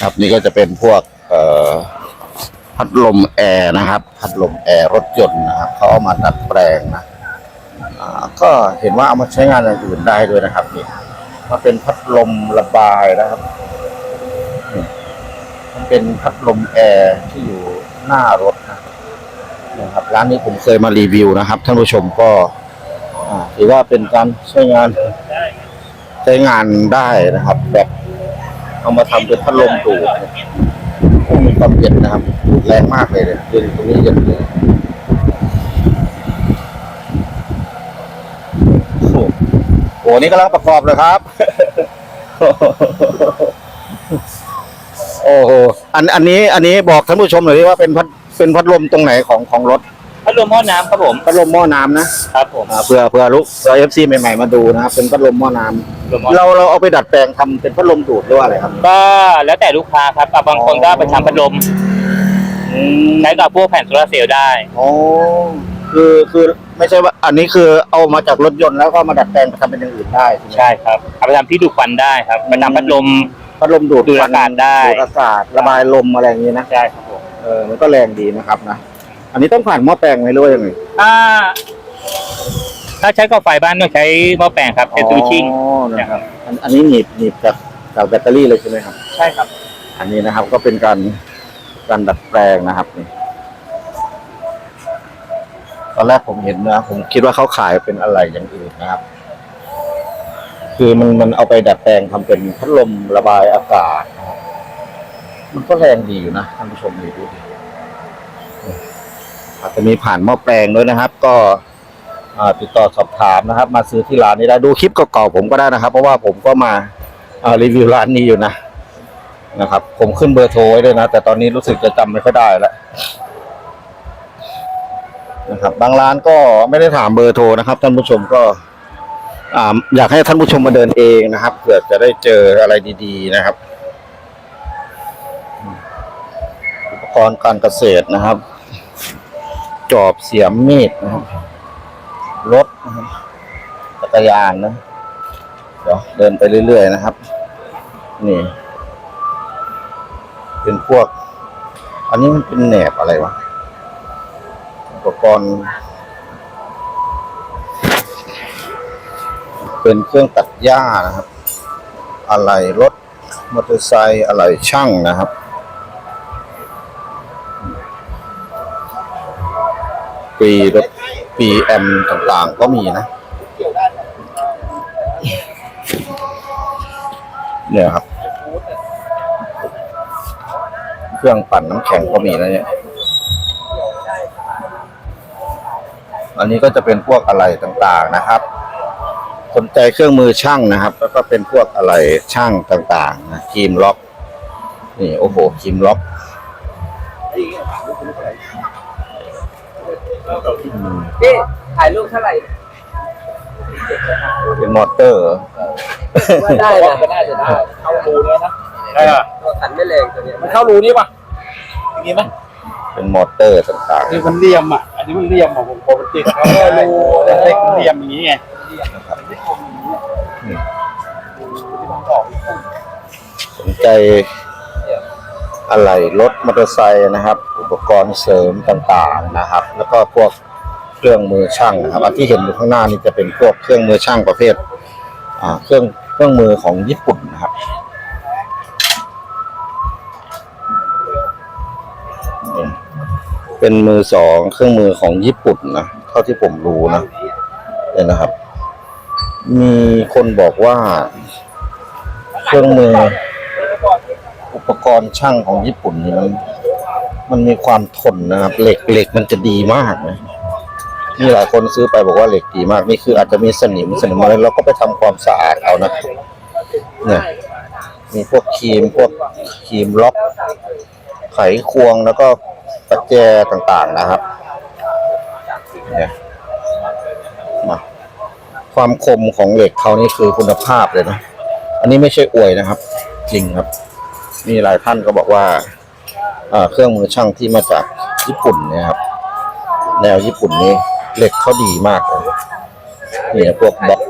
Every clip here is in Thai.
ครับนี่ก็จะเป็นพวกพัดลมแอร์นะครับ พัดลมแอร์รถยนต์นะครับเขาเอามาดัดแปลงนะก็เห็นว่าเอามาใช้งานอย่างอื่นได้ด้วยนะครับนี่มาเป็นพัดลมระบายนะครับนี่มันเป็นพัดลมแอร์ที่อยู่หน้ารถนะนะครับร้านนี้ผมเคยมารีวิวนะครับ ท่านผู้ชมก็ถือว่าเป็นการใช้งานใช้งานได้นะครับแบบ เอามาทำเป็นพัดลมดูดเนี่ยโอ้มีความเย็นนะครับดูดแรงมากเลยเนี่ยเย็นตรงนี้เย็นเลยโอ้โหโอ้นี่กำลังประกอบเลยครับ โอ้โหอันอันนี้ อันนี้บอกท่านผู้ชมหน่อยดิว่าเป็นพัดเป็นพัดลมตรงไหนของของรถพัด ลมหม้อน้ำครับผมพัดลมหม้อน้ำนะครับผมอ่าเผื่อเผื่อลูกเผื่อเอฟซีใหม่ๆมาดูนะครับเป็นพัดลมหม้อน้ำพัดลมหม้อเราเราเอาไปดัดแปลงทำเป็นพัดลมดูดหรือว่าอะไรครับก็แล้วแต่ลูกค้าครับอะบางคนก็ไปทำพัดลมใช้กับพวกแผ่นโซลาร์เซลล์ได้ อ๋อคือคือไม่ใช่ว่า อันนี้คือเอามาจากรถยนต์แล้วก็มาดัดแปลงไปทำเป็นอย่างอื่นได้ใช่ไหม ใช่ครับเอาไปทำที่ดูดควันได้ครับไปทำพัดลม พัดลมดูดดูดอากาศได้ ดูดอากาศระบายลมอะไรอย่างนี้นะใช่ครับผมเออมันก็แรงดีนะครับนะอั นนี้ต้องผ่านหม้อแปลงไหมหรือว่ายังไงถ้าถ้าใช้กาไฟบ้านต้องใช้หม้อแปลงครับใช้ซูชิ่งอ๋อนะครับอันอันนี้หนีบหนีบจากจากแบตเตอรี่เลยใช่ไหมครับ ใช่ครับ อันนี้นะครับก็เป็นการการดัดแปลงนะครับนี่ตอนแรกผมเห็นนะผมคิดว่าเขาขายเป็นอะไรอย่างอื่นนะครับ คือมันมันเอาไปดัดแปลงทำเป็นพัดลมระบายอากาศนะครับมันก็แรงดีอยู่นะท่านผู้ชมดูดิ อาจจะมีผ่านหม้อแปลงด้วยนะครับ ก็ติดต่อสอบถามนะครับ มาซื้อที่ร้านนี้ได้ดูคลิปเก่าๆผมก็ได้นะครับ เพราะว่าผมก็มารีวิวร้านนี้อยู่นะนะครับ ผมขึ้นเบอร์โทรไว้ด้วยนะ แต่ตอนนี้รู้สึกจะจำไม่ค่อยได้แล้วนะครับบางร้านก็ไม่ได้ถามเบอร์โทรนะครับ ท่านผู้ชมก็อ่าอยากให้ท่านผู้ชมมาเดินเองนะครับเผื่อจะได้เจออะไรดีๆนะครับ อุปกรณ์การเกษตรนะครับ จอบเสียมมีดนะครับรถนะครับจักรยานนะเดี๋ยวเดินไปเรื่อยๆนะครับ นี่ เป็นพวก อันนี้มันเป็นแหนบอะไรวะอุปกรณ์ เป็นเครื่องตัดหญ้านะครับ อะไรรถมอเตอร์ไซค์อะไรช่างนะครับ ปีรถปีแอมต่างๆ ก็มีนะ เนี่ยครับ เครื่องปั่นน้ำแข็งก็มีนะเนี่ย อันนี้ก็จะเป็นพวกอะไรต่างๆนะครับ สนใจเครื่องมือช่างนะครับ แล้วก็เป็นพวกอะไรช่างต่างๆนะครีมล็อก นี่โอ้โหครีมล็อก พี่ถ่ายรูปเท่าไหร่เป็นมอเตอร์เหรอว่าได้นะก็ได้จะได้เข้ารูเลยนะตัวขันไม่แรงตัวเนี้ยมันเข้ารูนี่ป่ะอย่างนี้ไหมเป็นมอเตอร์ต่างๆนี่มันเลี่ยมอะอันนี้มันเลี่ยมอะผมผมมันติดเขาเลยรูเล็กมันเลี่ยมอย่างนี้ไงอืมสนใจ อะไรรถมอเตอร์ไซค์นะครับ อุปกรณ์เสริมต่างๆนะครับ แล้วก็พวกเครื่องมือช่างนะครับอันที่เห็นอยู่ข้างหน้านี่จะเป็นพวกเครื่องมือช่างประเภทเครื่องเครื่องมือของญี่ปุ่นนะครับเป็นมือสองเครื่องมือของญี่ปุ่นนะเท่าที่ผมรู้นะเนี่ยนะครับ มีคนบอกว่า เครื่องมือ ปกรณ์ช่างของญี่ปุ่นนี่มันมันมีความทนนะครับ เหล็กเหล็กมันจะดีมากนะมีหลายคนซื้อไปบอกว่าเหล็กดีมากนี่คืออาจจะมีสนิมสนิมอะไรเราก็ไปทำความสะอาดเอานะเนี่ยมีพวกครีมพวกครีมล็อก ไขควงแล้วก็ปัจแจต่างๆนะครับเนี่ยมาความคมของเหล็กเขานี่คือคุณภาพเลยนะ อันนี้ไม่ใช่อวยนะครับ จริงครับ มีหลายท่านก็บอกว่าเครื่องมือช่างที่มาจากญี่ปุ่นเนี่ยครับ แนวญี่ปุ่นนี่เหล็กเขาดีมากเลยนี่พวกบล็อก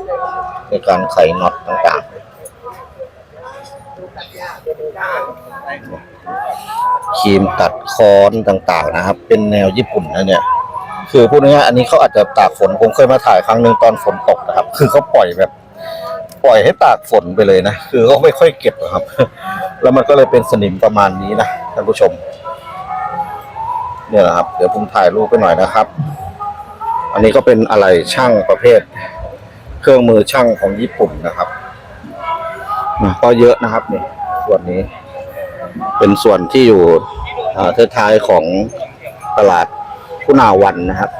ในการไขน็อตต่างๆครีมตัดคอนต่างๆนะครับ เป็นแนวญี่ปุ่นนะเนี่ย คือพูดง่ายๆอันนี้เขาอาจจะตากฝนผมเคยมาถ่ายครั้งหนึ่งตอนฝนตกนะครับ คือเขาปล่อยแบบ ปล่อยให้ตากฝนไปเลยนะ คือเขาไม่ค่อยเก็บอะครับ แล้วมันก็เลยเป็นสนิมประมาณนี้นะท่านผู้ชม เนี่ยนะครับ เดี๋ยวผมถ่ายรูปไปหน่อยนะครับ อันนี้ก็เป็นอะไรช่างประเภท เครื่องมือช่างของญี่ปุ่นนะครับก็เยอะนะครับนี่ส่วนนี้ เป็นส่วนที่อยู่อ่าท้ายของตลาดคุณาวันนะครับ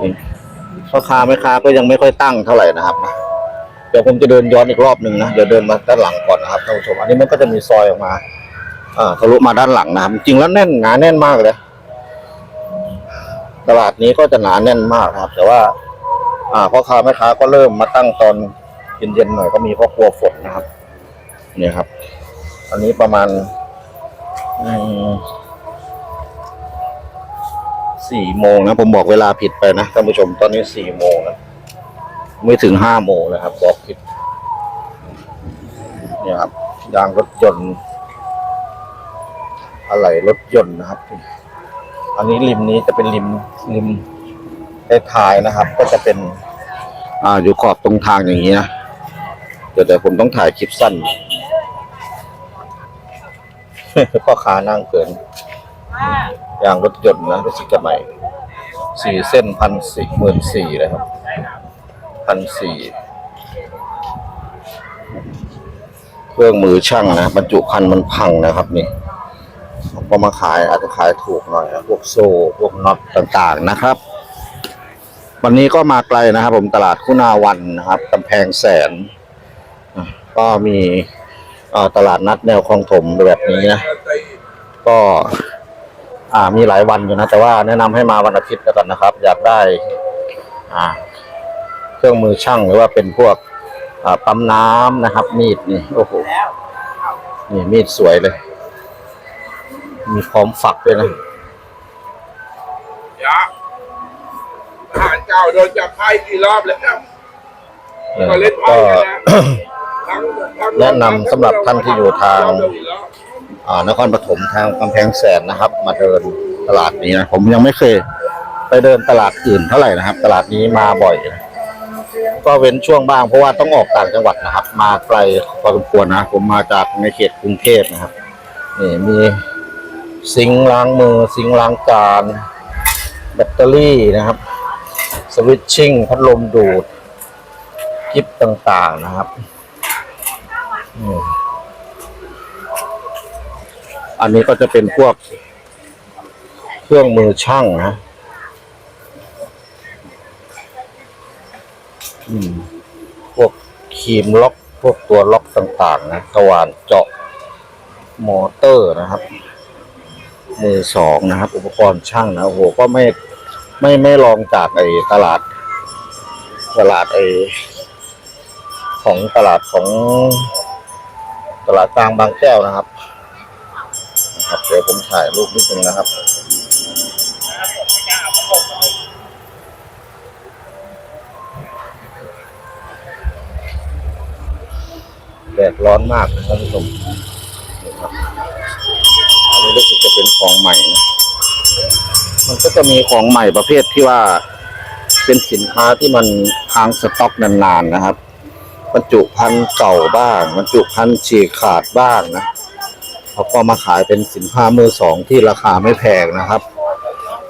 นี่พ่อค้าแม่ค้าก็ยังไม่ค่อยตั้งเท่าไหร่นะครับนะ ดี๋ยวผมจะเดินย้อนอีกรอบหนึ่งนะเดี๋ยวเดินมาด้านหลังก่อนนะครับท่านผู้ชมอันนี้มันก็จะมีซอยออกมาอ่าทะลุมาด้านหลังนะครับจริงแล้วแน่นหนาแน่นมากเลยตลาดนี้ก็จะหนาแน่นมากครับ แต่ว่า อ่าพ่อค้าแม่ค้าก็เริ่มมาตั้งตอนเย็นๆหน่อยก็มีเพ่อครัวฝนนะครับ เนี่ยครับ อันนี้ประมาณสี่โมงนะ ผมบอกเวลาผิดไปนะท่านผู้ชมตอนนี้สี่โมงนะ ไม่ถึงห้าโมงนะครับบอกผิดเนี่ยครับยางรถยนต์อะไรรถยนต์นะครับ อันนี้ริมนี้จะเป็นริมริมท้ายนะครับ ก็จะเป็น อ่าอยู่ขอบตรงทางอย่างนี้นะเดี๋ยวเดี๋ยวผมต้องถ่ายคลิปสั้นพ่อค้านั่งเกินยางรถยนต์นะรู้สึกจะใหม่สี่เส้นพันสี่หมื่นสี่เลยครับ พันสี่เครื่องมือช่างนะบรรจุภัณฑ์มันพังนะครับนี่พอมาขายอาจจะขายถูกหน่อยพวกโซ่พวกน็อตต่างๆนะครับ วันนี้ก็มาไกลนะครับ ผมตลาดคุณาวันนะครับกำแพงแสน ก็มีตลาดนัดแนวคลองถมแบบนี้นะก็มีหลายวันอยู่นะ แต่ว่าแนะนำให้มาวันอาทิตย์แล้วกันนะครับ อยากได้อ่า เครื่องมือช่างหรือว่าเป็นพวกอ่าปั๊มน้ำนะครับ มีดนี่โอ้โหนี่มีดสวยเลย มีพร้อมฝักด้วยนะยะทหารเก่าโดนจับไพ่กี่รอบแล้วครับก็เล่นไพ่ก็กันนะทั้งทั้งแนะนำสำหรับท่านที่อยู่ทางอ่านครปฐมทางกำแพงแสนนะครับ มาเดินตลาดนี้นะผมยังไม่เคย ไปเดินตลาดอื่นเท่าไหร่นะครับ ตลาดนี้มาบ่อยนะ ก็เว้นช่วงบ้างเพราะว่าต้องออกต่างจังหวัดนะครับ มาไกลพอสมควรนะ ผมมาจากในเขตกรุงเทพนะครับนี่มีซิงล้างมือซิงล้างจานแบตเตอรี่นะครับ สวิตชิ่งพัดลมดูดกิฟต่างๆนะครับอันนี้ก็จะเป็นพวกเครื่องมือช่างนะ อืม พวกครีมล็อก พวกตัวล็อกต่างๆ นะสว่านเจาะมอเตอร์นะครับ มือสองนะครับ อุปกรณ์ช่างนะโอ้โหก็ไม่ไม่ไม่ลองจากไอ้ตลาด ตลาดไอ้ของตลาดของตลาดกลางบางแก้วนะครับครับ เดี๋ยวผมถ่ายรูปนิดนึงนะครับ แดดร้อนมากนะท่านผู้ชมนี่ครับอันนี้รู้สึกจะเป็นของใหม่นะมันก็จะมีของใหม่ประเภทที่ว่า เป็นสินค้าที่มันค้างสต็อกนานๆนะครับบรรจุภัณฑ์เก่าบ้างบรรจุภัณฑ์ฉีกขาดบ้างนะเขาก็มาขายเป็นสินค้ามือสองที่ราคาไม่แพงนะครับ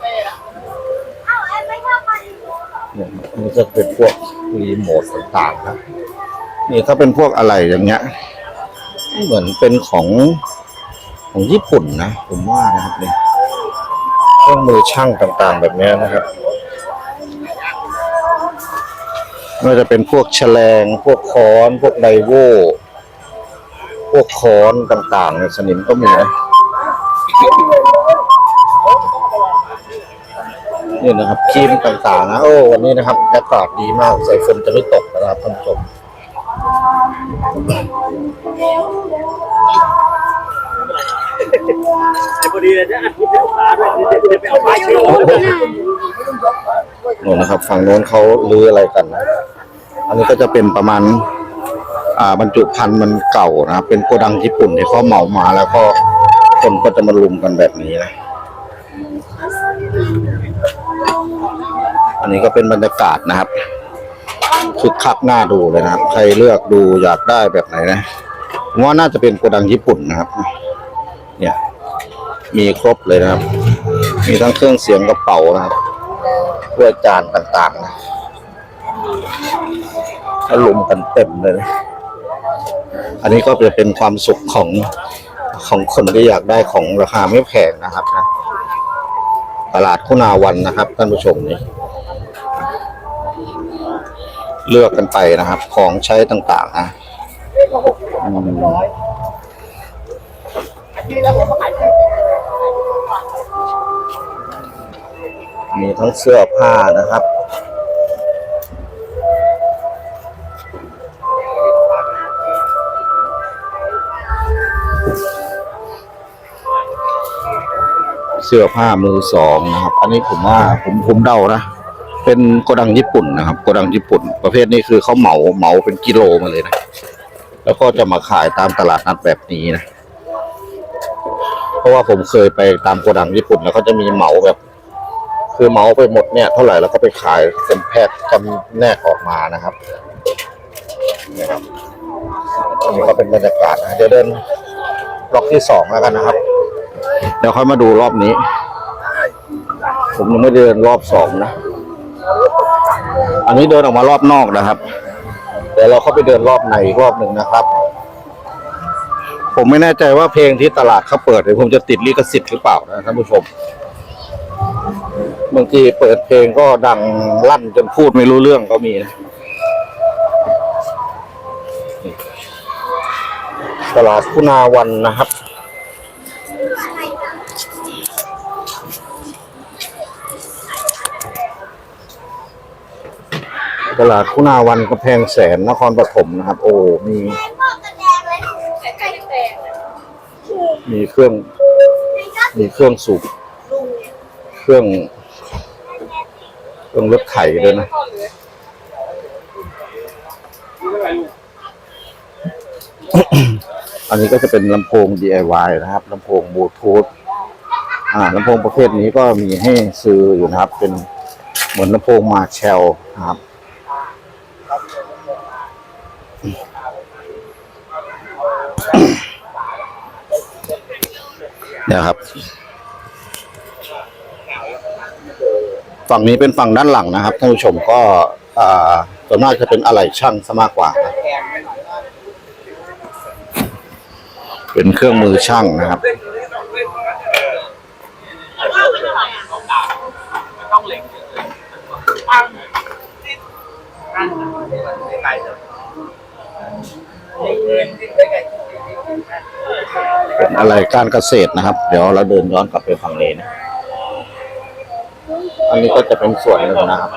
เนี่ยอันนี้ก็เป็นพวกรีโมทต่างๆนะ นี่ถ้าเป็นพวกอะไรอย่างเงี้ย เหมือนเป็นของของญี่ปุ่นนะ ผมว่านะครับนี่เครื่องมือช่างต่างๆ แบบนี้นะครับไม่ว่าจะเป็นพวกแฉลง พวกค้อน พวกไดโวพวกค้อนต่างๆในสนิมก็มีนะนี่นะครับครีมต่างๆนะ โอ้วันนี้นะครับอากาศดีมากสายฝนจะไม่ตกนะครับท่านผู้ชม นู่นนะครับ ฝั่งโน้นเขาลืออะไรกัน อันนี้ก็จะเป็นประมาณ อ่าบรรจุภัณฑ์มันเก่านะครับเป็นโกดังญี่ปุ่นที่เขาเหมามาแล้วก็คนก็จะมารุมกันแบบนี้นะอันนี้ก็เป็นบรรยากาศนะครับ คึกคักน่าดูเลยนะครับ ใครเลือกดูอยากได้แบบไหนนะผมว่าน่าจะเป็นโกดังญี่ปุ่นนะครับ เนี่ย มีครบเลยนะครับ มีทั้งเครื่องเสียงกระเป๋านะครับถ้วยจานต่างๆนะก็ลุมกันเต็มเลยนะอันนี้ก็จะเป็นความสุขของของคนที่อยากได้ของราคาไม่แพงนะครับนะตลาดคุณาวันนะครับท่านผู้ชมนี่ เลือกกันไปนะครับ ของใช้ต่างๆนะอืมมีทั้งเสื้อผ้านะครับ เสื้อผ้ามือสองนะครับ อันนี้ผมว่าผมผมเดานะ เป็นโกดังญี่ปุ่นนะครับโกดังญี่ปุ่น ประเภทนี้คือเขาเหมาเหมาเป็นกิโลมาเลยนะ แล้วก็จะมาขายตามตลาดนัดแบบนี้นะ เพราะว่าผมเคยไปตามโกดังญี่ปุ่นแล้วเขาจะมีเหมาแบบ คือเหมาไปหมดเนี่ยเท่าไหร่แล้วก็ไปขายเป็นแพ็คจำแนกออกมานะครับนี่ครับอันนี้ก็เป็นบรรยากาศนะเดี๋ยวเดินล็อกที่สองแล้วกันนะครับ เดี๋ยวค่อยมาดูรอบนี้ ผมยังไม่เดินรอบสองนะ อันนี้เดินออกมารอบนอกนะครับ เดี๋ยวเราเข้าไปเดินรอบในรอบหนึ่งนะครับ ผมไม่แน่ใจว่าเพลงที่ตลาดเขาเปิดผมจะติดลิขสิทธิ์หรือเปล่านะท่านผู้ชม บางทีเปิดเพลงก็ดังลั่นจนพูดไม่รู้เรื่องก็มีนะตลาดคุณาวันนะครับ ตลาดคุณาวันกระแพงแสนนครปฐมนะครับ โอ้มี มีเครื่อง มีเครื่องสูบเครื่อง เครื่องรถไถด้วยนะอันนี้ก็จะเป็นลำโพง DIY นะครับลำโพงบลูทูธอ่าลำโพงประเภทนี้ก็มีให้ซื้ออยู่นะครับ เป็นเหมือนลำโพงมาแชลนะครับ เนี่ยครับ ฝั่งนี้เป็นฝั่งด้านหลังนะครับท่านผู้ชมก็ส่วนมากจะเป็นอะไหล่ช่างซะมากกว่า เป็นเครื่องมือช่างนะครับ เป็นอะไรการเกษตรนะครับ เดี๋ยวเราเดินย้อนกลับไปฝั่งนี้นะอันนี้ก็จะเป็นส่วนหนึ่งนะครับ